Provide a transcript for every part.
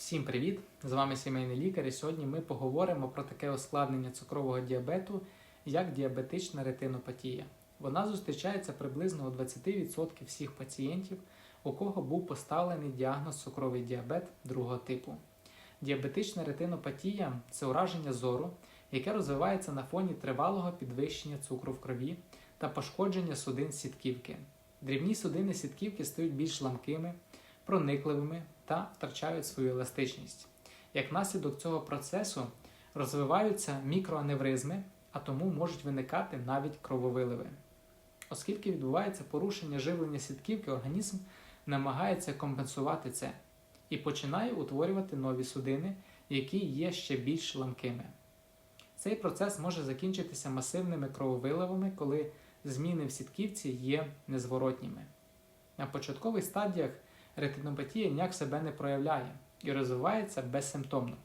Всім привіт! З вами сімейний лікар. І сьогодні ми поговоримо про таке ускладнення цукрового діабету, як діабетична ретинопатія. Вона зустрічається приблизно у 20% всіх пацієнтів, у кого був поставлений діагноз цукровий діабет другого типу. Діабетична ретинопатія це ураження зору, яке розвивається на фоні тривалого підвищення цукру в крові та пошкодження судин сітківки. Дрібні судини сітківки стають більш ламкими, проникливими та втрачають свою еластичність. Як наслідок цього процесу розвиваються мікроаневризми, а тому можуть виникати навіть крововиливи. Оскільки відбувається порушення живлення сітківки, організм намагається компенсувати це і починає утворювати нові судини, які є ще більш ламкими. Цей процес може закінчитися масивними крововиливами, коли зміни в сітківці є незворотніми. На початкових стадіях ретинопатія ніяк себе не проявляє і розвивається безсимптомно.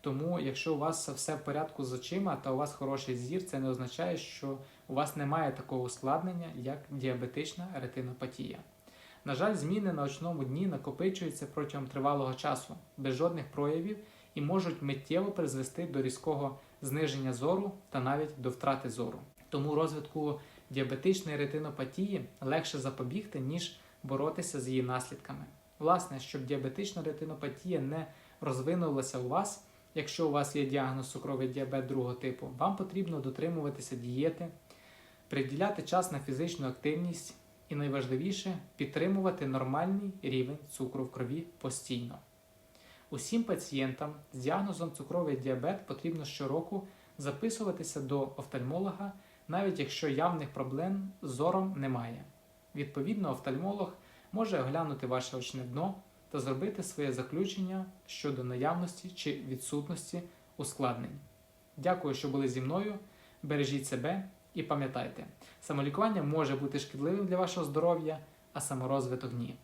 Тому, якщо у вас все в порядку з очима та у вас хороший зір, це не означає, що у вас немає такого ускладнення, як діабетична ретинопатія. На жаль, зміни на очному дні накопичуються протягом тривалого часу, без жодних проявів і можуть миттєво призвести до різкого зниження зору та навіть до втрати зору. Тому розвитку діабетичної ретинопатії легше запобігти, ніж боротися з її наслідками. Власне, щоб діабетична ретинопатія не розвинулася у вас, якщо у вас є діагноз цукровий діабет другого типу, вам потрібно дотримуватися дієти, приділяти час на фізичну активність і найважливіше підтримувати нормальний рівень цукру в крові постійно. Усім пацієнтам з діагнозом цукровий діабет потрібно щороку записуватися до офтальмолога, навіть якщо явних проблем з зором немає. Відповідно, офтальмолог може оглянути ваше очне дно та зробити своє заключення щодо наявності чи відсутності ускладнень. Дякую, що були зі мною. Бережіть себе і пам'ятайте, самолікування може бути шкідливим для вашого здоров'я, а саморозвиток ні.